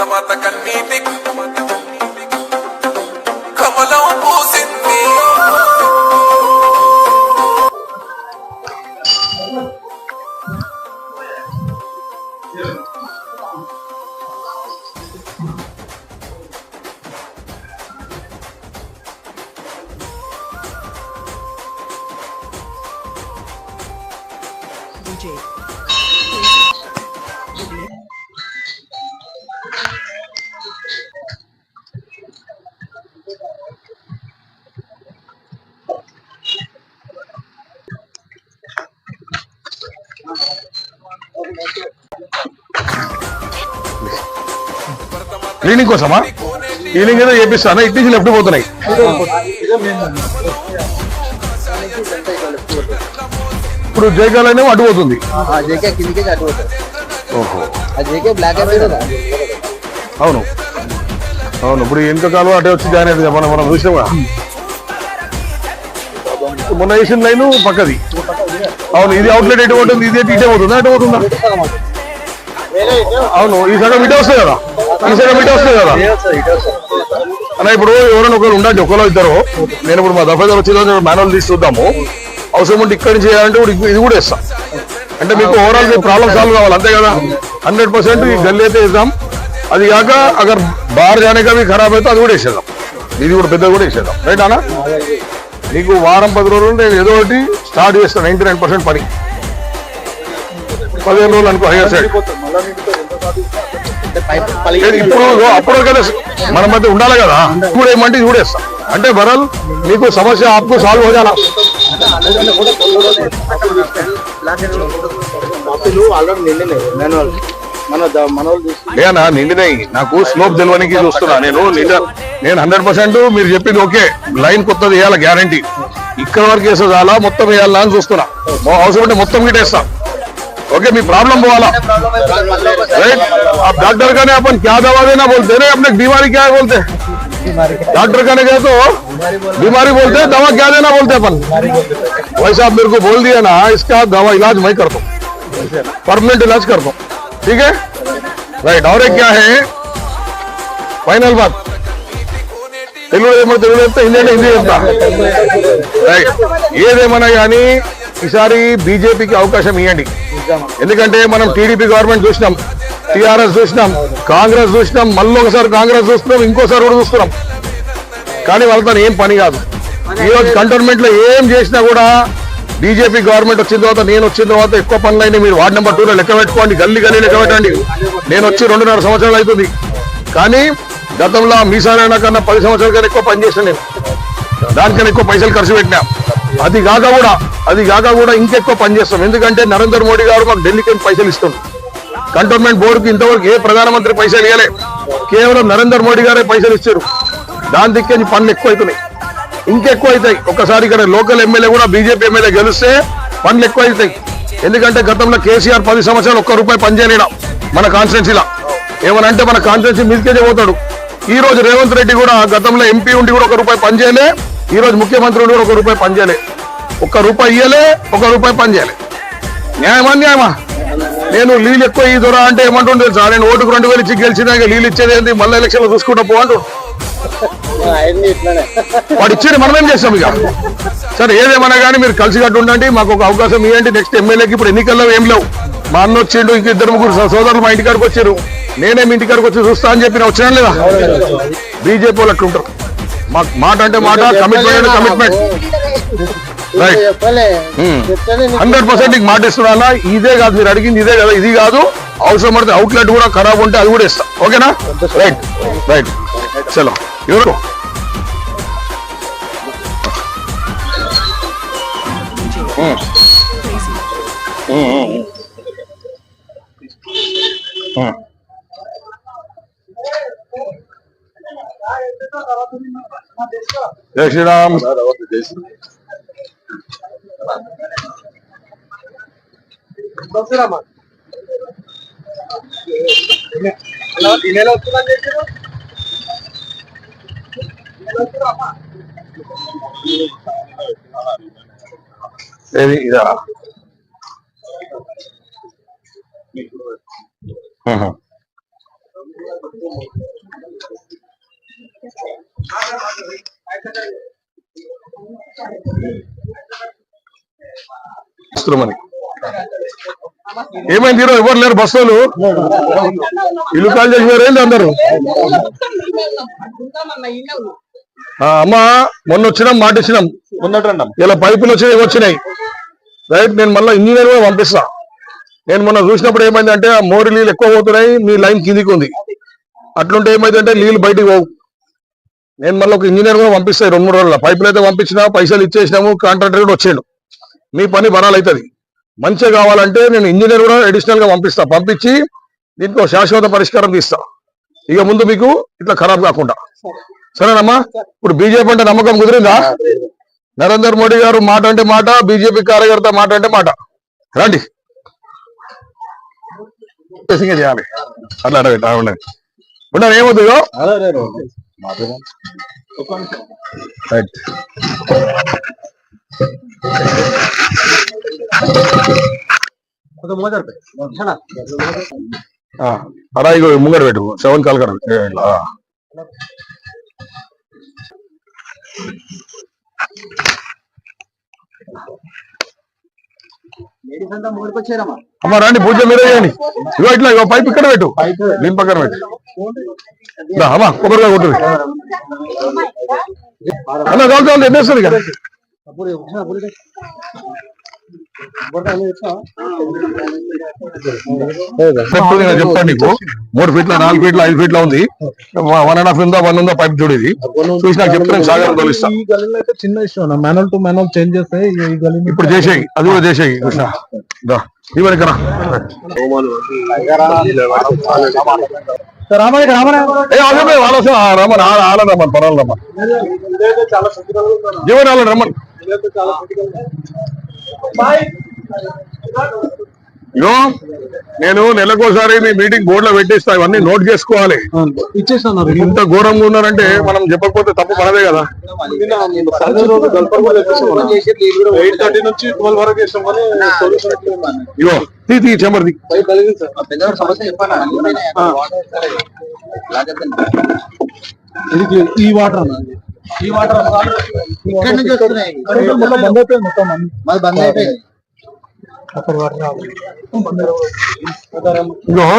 భరతమాత కన్నీటి కమలం పూసింది DJ. Cleaning కోసమా? క్లీనింగ్ ఏదో చేపిస్తాను. ఇటు నుంచి లెఫ్ట్ పోతున్నాయి. ఇప్పుడు జయకాలనే అడ్డు పోతుంది. ఆ జేకే కిందికి అటు పోతుంది. అవును. అవును. ఇప్పుడు ఎంత కాలం అటే వచ్చి జాయిన్ అయింది మనం మనం చూసామా మొన్న వేసిన లైన్ పక్కది. అవును ఇది అవుట్లెట్ ఎటు పోతుంది? ఇది ఇటే పోతుందా? ఎటు పోతుందా? అవును ఈ సగం ఇటే వస్తుంది కదా? ఈ సగం ఇటే వస్తుంది కదా? అన్న ఇప్పుడు ఎవరైనా ఒకరు ఉండండి ఒకరు ఇద్దరు. నేను ఇప్పుడు మా దఫాదారు వచ్చిన మాన్యువల్ తీసి చూద్దాము. అవసరం ఉంటే ఇక్కడి నుంచి చేయాలంటే ఇప్పుడు ఇది కూడా ఇస్తాం అంటే మీకు ఓవరాల్ మీ ప్రాబ్లమ్ సాల్వ్ కావాలి అంతే కదా? హండ్రెడ్ పర్సెంట్ ఈ గల్లీ అయితే ఇద్దాం అది కాక అగర్ బార్ జానే కవి ఖరాబ్ అయితే అది కూడా వేసేద్దాం ఇది కూడా పెద్దది కూడా వేసేద్దాం రైట్ అన్న? నీకు వారం పది రోజులు నేను ఏదో ఒకటి స్టార్ట్ చేస్తాను నైన్టీ నైన్ పర్సెంట్ పని. పదిహేను రోజులు అనుకో హైయర్ సైడ్. ఇప్పుడు అప్పుడు కదా మన మధ్య ఉండాలి కదా. ఇప్పుడు ఏమంటే చూడేస్తా అంటే వరల్ నీకు సమస్య ఆప్కు సాల్వ్ హోజానా నిండినాయి లేనా నిండినాయి నాకు స్లోప్ తెలివనికి చూస్తున్నా. నేను నిండా నేను హండ్రెడ్ పర్సెంట్ మీరు చెప్పింది ఓకే. లైన్ కొత్తది వేయాలి గ్యారంటీ ఇక్కడ వరకు వేస్తే చాలా మొత్తం వేయాలా అని చూస్తున్నా. అవసరం ఉంటే మొత్తం గిట్టేస్తాను ఓకే మీ ప్రాబ్లం పోవాలా राइट अब डॉक्टर का ने अपन क्या दवा देना बोलते हैं ना अपने बीमारी क्या है बोलते हैं डॉक्टर का ने गए तो बीमारी बोलते हैं दवा क्या देना बोलते हैं अपन वैसा आप मेरे को बोल दिया ना इसका दवा इलाज मैं करता हूँ परमानेंट इलाज करता हूँ ठीक है राइट और एक क्या है फाइनल बात తెలుగు ఏమో తెలుగు చెప్తా హిందీ అంటే హిందీ చెప్తా రైట్ ఏదేమన్నా కానీ ఈసారి బీజేపీకి అవకాశం ఇవ్వండి ఎందుకంటే మనం టీడీపీ గవర్నమెంట్ చూసినాం టీఆర్ఎస్ చూసినాం కాంగ్రెస్ చూసినాం మళ్ళీ ఒకసారి కాంగ్రెస్ చూస్తున్నాం ఇంకోసారి కూడా చూస్తున్నాం. కానీ వాళ్ళతో ఏం పని కాదు. ఈ రోజు కంటోన్మెంట్లో ఏం చేసినా కూడా బీజేపీ గవర్నమెంట్ వచ్చిన తర్వాత నేను వచ్చిన తర్వాత ఎక్కువ పనులు అయినాయి మీరు వార్డు నెంబర్ టూలో లెక్క పెట్టుకోండి గల్లీ గల్లీ లెక్క పెట్టండి. నేను వచ్చి రెండున్నర సంవత్సరాలు అవుతుంది. కానీ గతంలో మీసారైనా కన్నా పది సంవత్సరాల కన్నా ఎక్కువ పని చేసిన నేను. దానికన్నా ఎక్కువ పైసలు ఖర్చు పెట్టినా. అది కాక కూడా అది కాక కూడా ఇంకెక్కువ పనిచేస్తాం ఎందుకంటే నరేంద్ర మోడీ గారు మాకు ఢిల్లీకి పైసలు ఇస్తుంది కంటోన్మెంట్ బోర్డుకి ఇంతవరకు ఏ ప్రధానమంత్రి పైసలు ఇవ్వలే కేవలం నరేంద్ర మోడీ గారే పైసలు ఇచ్చారు. దాని దిక్కేది పనులు ఎక్కువ అవుతున్నాయి ఇంకెక్కువ అవుతాయి ఒక్కసారి ఇక్కడ లోకల్ ఎమ్మెల్యే కూడా బీజేపీ ఎమ్మెల్యే గెలిస్తే పనులు ఎక్కువ అవుతాయి ఎందుకంటే గతంలో కేసీఆర్ పది సంవత్సరాలు ఒక్క రూపాయి పనిచేయలేడా మన కాన్స్టిట్యున్సీలో. ఏమనంటే మన కాన్స్టిట్యున్సీ మీదకే పోతాడు. ఈ రోజు రేవంత్ రెడ్డి కూడా గతంలో ఎంపీ ఉండి కూడా ఒక రూపాయి పని చేయలే ఈ రోజు ముఖ్యమంత్రి ఉండి కూడా ఒక రూపాయి పని చేయలే. ఒక్క రూపాయి ఇయ్యలే ఒక రూపాయి పని చేయలే. న్యాయమా న్యాయమా? నేను లీలు ఎక్కువ ఈ దొర అంటే ఏమంటుండే? సార్ నేను ఓటుకు రెండు వేలు ఇచ్చి గెలిచినా ఇక లీలు ఇచ్చేది ఏంటి మళ్ళీ ఎలక్షన్లో చూసుకుంటా పో అంటు అయింది ఇట్లానే వాడు ఇచ్చేది మనం ఏం చేస్తాం ఇక? సరే ఏదేమన్నా కానీ మీరు కలిసి కట్టు ఉండండి. మాకు ఒక అవకాశం ఇవ్వండి. నెక్స్ట్ ఎమ్మెల్యేకి ఇప్పుడు ఎన్నికల్లో ఏం లేవు. మా అన్న వచ్చిండు ఇంక ఇద్దరు ముగ్గురు సోదరులు మా ఇంటికాడికి వచ్చారు నేనే మీ ఇంటికాడికి వచ్చి చూస్తా అని చెప్పి వచ్చినా లేదా? బీజేపీ వాళ్ళు అట్లుంటారు. మాట అంటే మాట కమిట్మెంట్ అంటే కమిట్మెంట్ రైట్ హండ్రెడ్ పర్సెంట్ నీకు. మాట ఇస్తున్నా ఇదే కాదు మీరు అడిగింది ఇదే కదా ఇది కాదు. అవసరం పడితే అవుట్లెట్ కూడా ఖరాబ్ ఉంటే అది కూడా ఇస్తా. ఓకేనా? రైట్ రైట్ చలో. ఎవరు? DJ. Crazy. జై శ్రీరామ్. ఏది? ఇదా? వస్తున్నామని ఏమైంది హీరో ఎవరు లేరు? బస్సులు ఇల్లు కాల్ చేసి ఏంటి అందరు? ఆ, అమ్మ మొన్న వచ్చినాం మాట ఇచ్చినాం. ఇలా పైపులు వచ్చినాయి వచ్చినాయి. రైట్ నేను మళ్ళీ ఇంజనీర్ కూడా పంపిస్తా. నేను మొన్న చూసినప్పుడు ఏమైందంటే ఆ మోరి నీళ్ళు ఎక్కువ పోతున్నాయి మీ లైన్ కిందికి ఉంది. అట్లుంటే ఏమైందంటే నీళ్ళు బయటికి పోవు. నేను మళ్ళీ ఒక ఇంజనీర్ కూడా పంపిస్తాయి రెండు మూడు రోజుల పైపులు అయితే పంపించినా పైసలు ఇచ్చేసినాము కాంట్రాక్టర్ కూడా వచ్చాడు మీ పని బరాలు అవుతుంది మంచిగా కావాలంటే నేను ఇంజనీర్ కూడా అడిషనల్గా పంపిస్తా. పంపించి దీనికి ఒక శాశ్వత పరిష్కారం తీస్తా. ఇక ముందు మీకు ఇట్లా ఖరాబ్ కాకుండా. సరేనమ్మా? ఇప్పుడు బీజేపీ అంటే నమ్మకం కుదిరిందా? నరేంద్ర మోడీ గారు మాట అంటే మాట బీజేపీ కార్యకర్త మాట అంటే మాట. రండి. చేయాలి. అట్లా అడగండి ఉండండి ఉండండి ఏమవుతుంది. రైట్ ఆ, అలా ఇగో ముంగడ పెట్టు. సెవెన్ కాల్ కడ అమ్మ రండి పూజ మీరే చేయండి ఇగో ఇట్లా ఇగో పైప్ ఇక్కడ పెట్టు. పక్కన పెట్టు. అమ్మా కొబ్బరిగా కొట్టు అన్న చాలు చాలు ఎన్నేస్తుంది నేను చెప్తాను నీకు. మూడు ఫీట్ల నాలుగు ఫీట్ల ఐదు ఫీట్ల ఉంది. వన్ అండ్ హాఫ్ ఉందా వన్ ఉందా పైప్ చూడేది. చూసి నాకు చెప్తే నేను సాగర్ తోలిస్తా ఈ గలీలో అయితే చిన్న టు మాన్యువల్ చేంజ్ చేస్తే ఈ గలీ ఇప్పుడు చేసేయి అది కూడా చేసేయి కృష్ణ. రామాయణ ఆడ రమ్మని పర్వాలేదు రమ్మని వాళ్ళని రమ్మని. ఇగో నేను నెలకోసారి మీ మీటింగ్ బోర్డు లో పెట్టిస్తా ఇవన్నీ నోట్ చేసుకోవాలి. ఇచ్చేసాను ఇంత ఘోరంగా ఉన్నారంటే మనం చెప్పకపోతే తప్పు మనదే కదా. ఇగో తీ తీ చెంబర్ ఈ వాటర్ అన్న. ఈ వాటర్ ఇక్కడ నుంచి వస్తున్నాయి. బంద్ అయిపోయింది మొత్తం అన్ని. మాది బంద్ అయిపోయింది.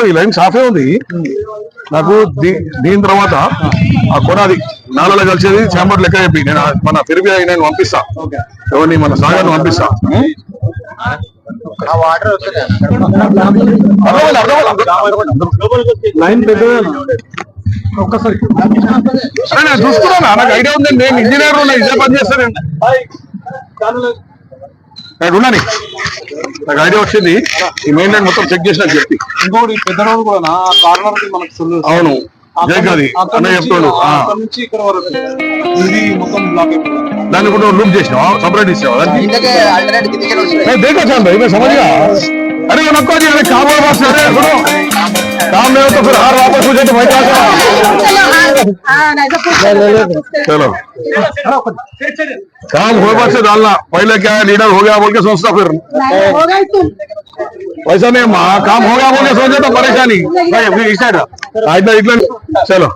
ఈ లైన్ సాఫే ఉంది. నాకు దీని తర్వాత ఆ కొనాది. నాలలో కలిసేది చాంబర్ లెక్క చెప్పి. నేను మన పెరిగి నేను పంపిస్తా. ఎవరిని మన సాగర్ పంపిస్తా. లైన్ ఒక్కసారి. అరే నేను చూసుకున్నాను నాకు ఐడియా ఉంది. నేను ఇంజనీర్ ఉన్నా ఇదే పని చేస్తాను. నేను ఉన్నాను నాకు ఐడియా వచ్చింది. ఈ మెయిన్ లైన్ మొత్తం చెక్ చేసినా చెప్పి. ఇంకోటి పెద్ద రోడ్ కూడా ఆ కార్నర్కి మనకు సొల్యూషన్ అవును. జయగాది అన్న చెప్తాడు. ఆ. అక్కడ నుంచి ఇక్కడ వరకు. ఇది మొత్తం బ్లాక్ అయిపోయింది. దాన్ని కూడా లూప్ చేసినావా? సపరేట్ ఇచ్చావా? ఇంతకే ఆల్టర్నేట్ కిందకే अरे मक्को जी अरे काम वापस ले रहे सुनो। काम में हो तो फिर हार वापस मुझे तो भाई क्या करा? चलो काम हो बस से डालना। पहले क्या है लीडर हो गया बोल के सोचता फिर। वैसा नहीं माँ काम हो गया बोल के सोचे तो परेशानी। आज तक इतना चलो।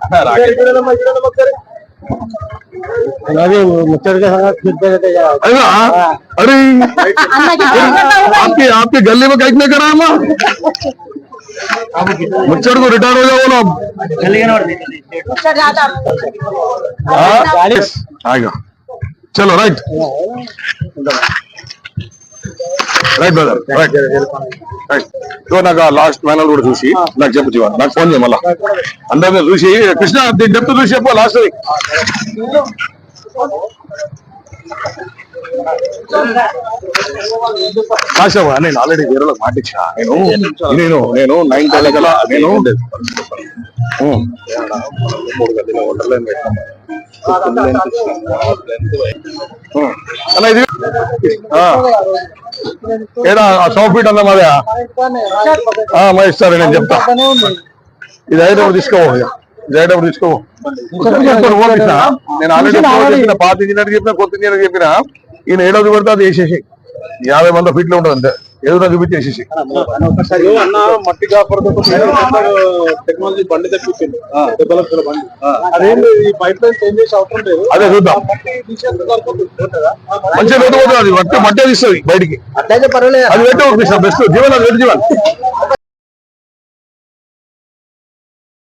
अरे मच्छर के साथ अरे अरे आपके आपके गले में कैक करा है मच्छर को रिटायर हो जाओ ना आएगा चलो right right brother right right ఇదిగో నాకు ఆ లాస్ట్ మేనల్ కూడా చూసి నాకు చెప్పు జీవన్. నాకు ఫోన్ చేయ మళ్ళా. అందరినీ చూసి కృష్ణ డెప్త్ చూసి చెప్పు లాస్ట్ కాసేపు నేను ఆల్రెడీ వేరే మాటిచ్చా. నేను నేను నేను నైన్ టెన్ గల నేను అన్న ఇది ఏడా సౌ ఫీట్ అన్న మాదే? మా ఇస్తారు నేను చెప్తా. ఇది అయ్యేటప్పుడు తీసుకోవాలి ఇస్తా. నేను ఆల్రెడీ చెప్పిన పాత ఇంజనీర్ చెప్పిన కొత్త ఇంజనీర్ చెప్పిన ఈయన ఏడవది పడితే అది వేసేసి యాభై వంద ఫీట్లు ఉంటుంది అంతే అన్న మట్టి కాపరతో టెక్నాలజీ బండి తెప్పించింది డెబ్బై లక్షల బండి. అదేంటి ఈ పైప్ లైన్ చేంజ్ చేసి అవసరం లేదు. అదే చూద్దాం. లోతు పోతుంది? అది మట్టి మట్టే తీస్తుంది బయటికి. అట్లయితే పర్వాలేదు. అది పెట్టు బెస్ట్ జీవన్ అది పెట్టు జీవన్.